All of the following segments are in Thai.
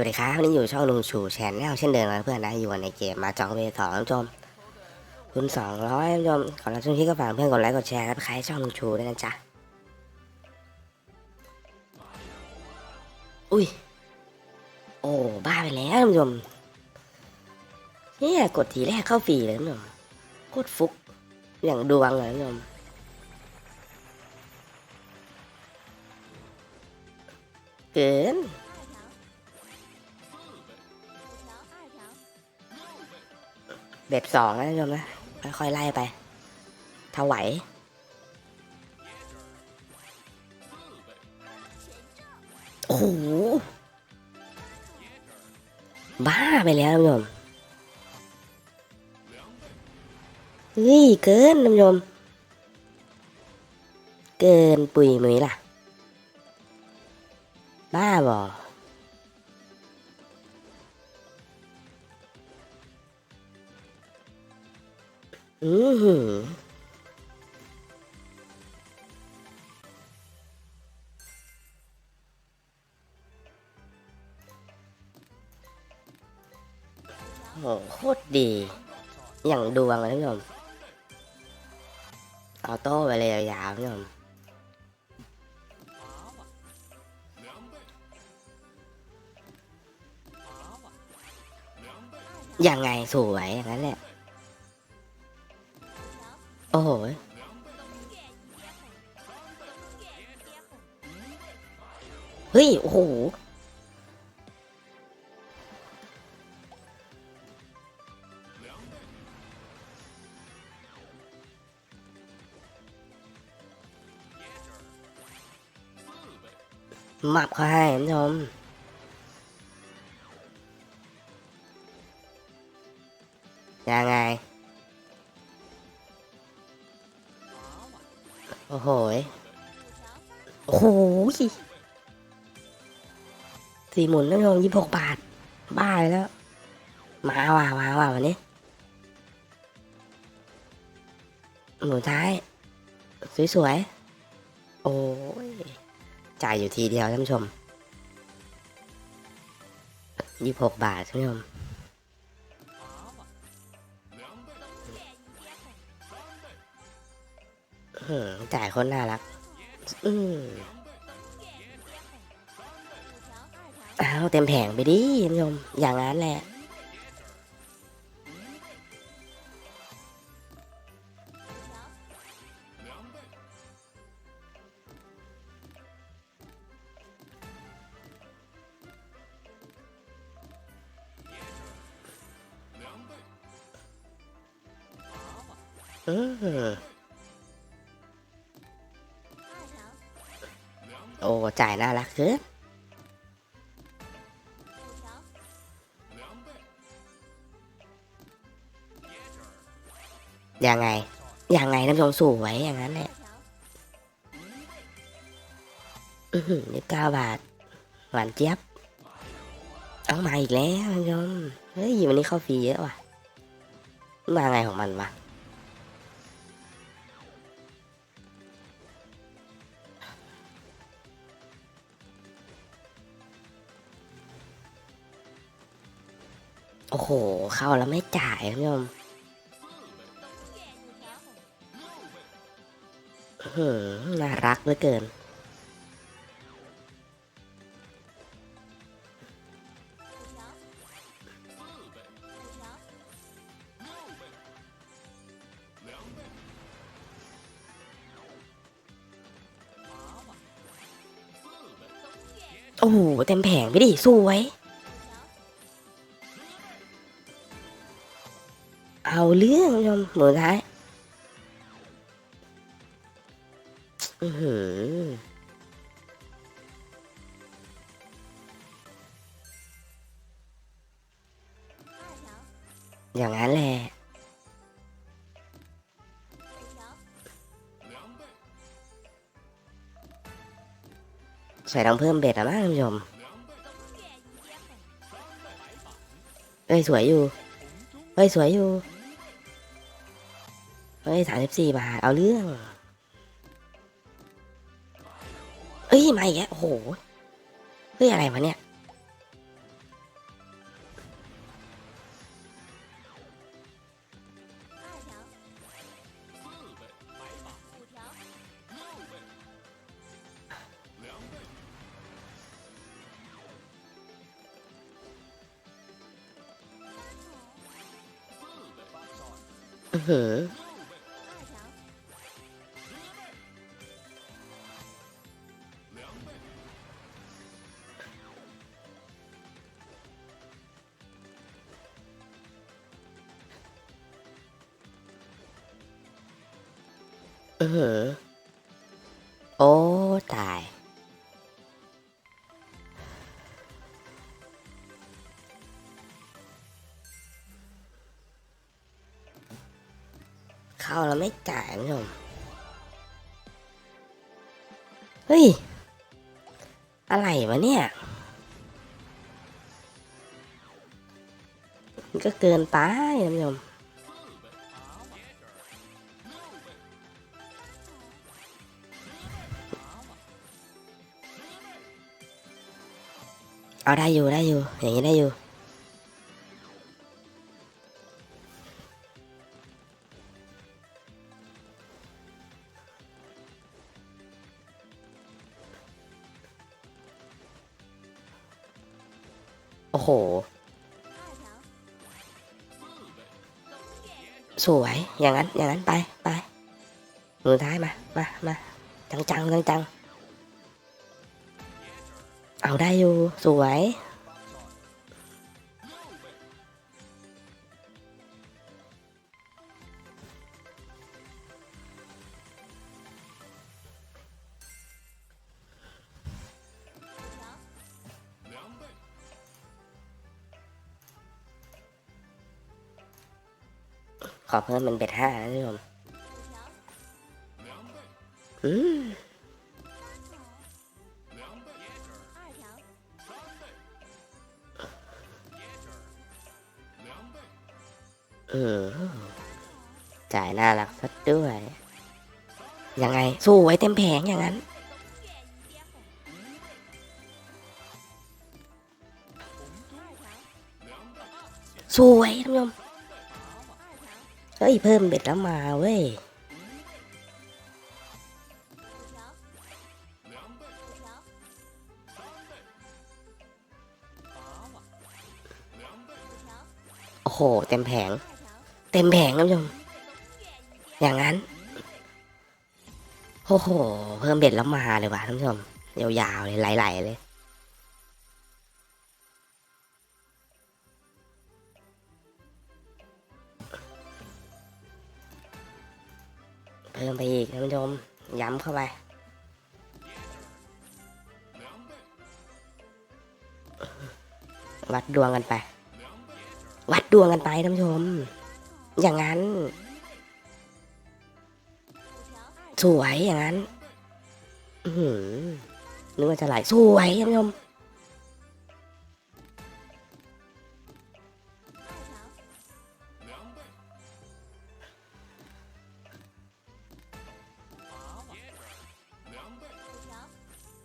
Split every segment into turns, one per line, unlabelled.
สวัสดีครับวันนี้อยู่ช่องลุงชูแชนแนลเช่นเดิมนะเพื่อนนะอยู่ในเกมมาจองเวสองท่านชมคุณสองร้อยท่านชมขอรับช่วงที่ก็ฝากเพื่อนกดไลค์กดแชร์และใครช่องลุงชูด้วยนะจ๊ะอุ้ยโอ้บ้าไปแล้วท่านผู้ชมเนี่ยกดทีแรกเข้าฟรีเลยท่านผู้ชมโคตรฟุกอย่างดวงเลยท่านผู้ชมเกิน เบ็ดสองนะท่านผู้ชมนะค่อยๆไล่ไปถ้าไหวโอ้โหบ้าไปแล้วท่านผู้ชมเฮ้ยเกินท่านผู้ชมเกินปุ๋ยมุยล่ะ บ้าบอ อือหือโอ้โหโคตรดี อย่างดวงเลยท่านผู้ชมออโต้ไปเลยยาวๆท่านผู้ชมยังไงสวยอย่างนั้นแหละ โอ้โหเฮ้ย โอ้โห หมับเขาให้ท่านผู้ชมยังไง โอ้โหโอ้โหสี่หมุนนั่นลงยี่หกบาท บ้ายแล้ว มาว่ะมาว่ะวันนี้หมุนท้าย สวยๆ โอ้ย จ่ายอยู่ทีเดียวท่านผู้ชมยี่หกบาทท่านผู้ชม จ่ายคนน่ารัก อืมอ้าวเต็มแผงไปดิท่านผู้ชมอย่างนั้นแหละอืม โอ้จ่ายน่ารักเกินยังไง ยังไงน้ำชมสวยอย่างนั้นแหละอือหือนี่เก้าบาท หวานเจี๊ยบ เอามาอีกแล้วนผู้ชมเฮ้ยวันนี้เข้าฟรีเยอะว่ะ มาไงของมันวะ โอ้โห เข้าแล้วไม่จ่ายท่านผู้ชมน่ารักเหลือเกิน โอ้โห เต็มแผงไปดิสวย เอาเรื่องท่านผู้ชมหมูท้ายอือหือ ฮ้ยสามสิบสี่บาท เอาเรื่องเฮ้ยมาอีกแล้วโอ้โห เฮ้ย อะไรวะเนี่ย อือหือ อืออ โอ้ตาย เข้าแล้วไม่จ่ายคุณผู้ชมเฮ้ย อะไรวะเนี่ยมันก็เกินไปท่านผู้ชม เอาได้อยู่ได้อยู่ อย่างนี้ได้อยู่ โอ้โห สวย อย่างนั้น อย่างนั้นไป ไป มือท้ายมา มา มา จังจังจังจัง เอาได้อยู่ สวย ขอเพิ่มเป็นเบ็ดห้านะท่านผู้ช มอืมอืมจ่ายน่ารักสักด้วย ยังไง สู้ไว้เต็มแผงอย่างนั้นสวยท่านผู้ชมเฮ้ย เพิ่มเบ็ดแล้วมาเว้ยโอ้โห เต็มแผง เต็มแผงท่านผู้ชมอย่างนั้นโอ้โห เพิ่มเบ็ดแล้วมาเลยว่ะท่านผู้ชมยาวๆเลยไหลๆเลย เพิ่มไปอีกท่านผู้ชมย้ำเข้าไปวัดดวงกันไป วัดดวงกันไปท่านผู้ชม อย่างนั้น สวยอย่างนั้น อือหือนึกว่าจะไหลสวยท่านผู้ชม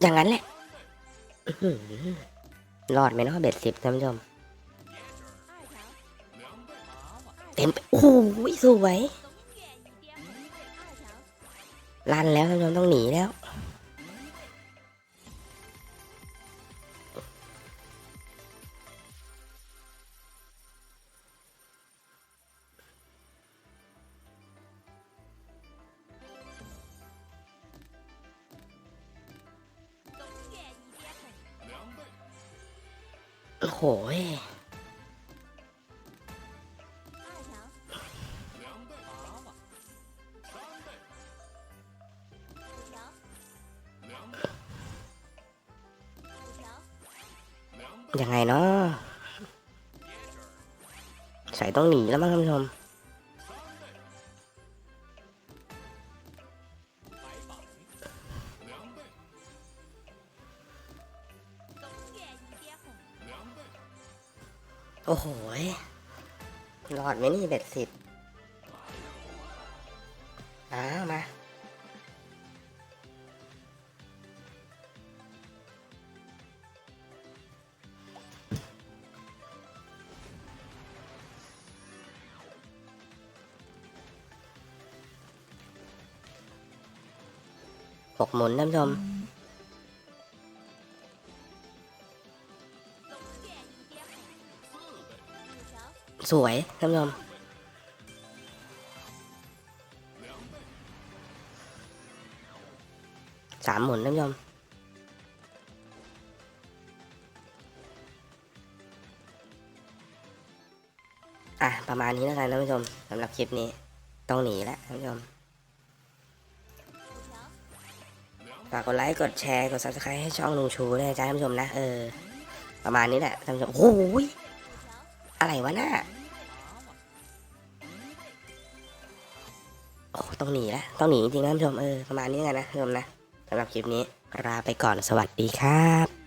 อย่างนั้นแหละหือรอดไหมเนาะเบ็ดสิบท่านผู้ชม หสวยลั่นแล้วท่านผู้ชมต้องหนีแล้วโอ้โห ยังไงเนาะใส่ต้องหนีแล้วมั้งท่านผู้ชมโอ้โหยรอดไหมนี่เบ็ดสิบ หกหมุนท่านผู้ชมสวยท่านผู้ชมสามหมุนท่านผู้ชมอะ ประมาณนี้แล้วกันท่านผู้ชมสำหรับคลิปนี้ ต้องหนีแล้วท่านผู้ชม ฝากกดไลค์กดแชร์กด subscribe ให้ช่องลุงชูด้วยนะจ้าท่านผู้ชมนะเออประมาณนี้แหละท่านผู้ชมโอ้ยอะไรวะน่าโอ้ต้องหนีแล้วต้องหนีจริงๆนะท่านผู้ชมเออประมาณนี้กันนะท่านผู้ชมนะสำหรับคลิปนี้ลาไปก่อนสวัสดีครับ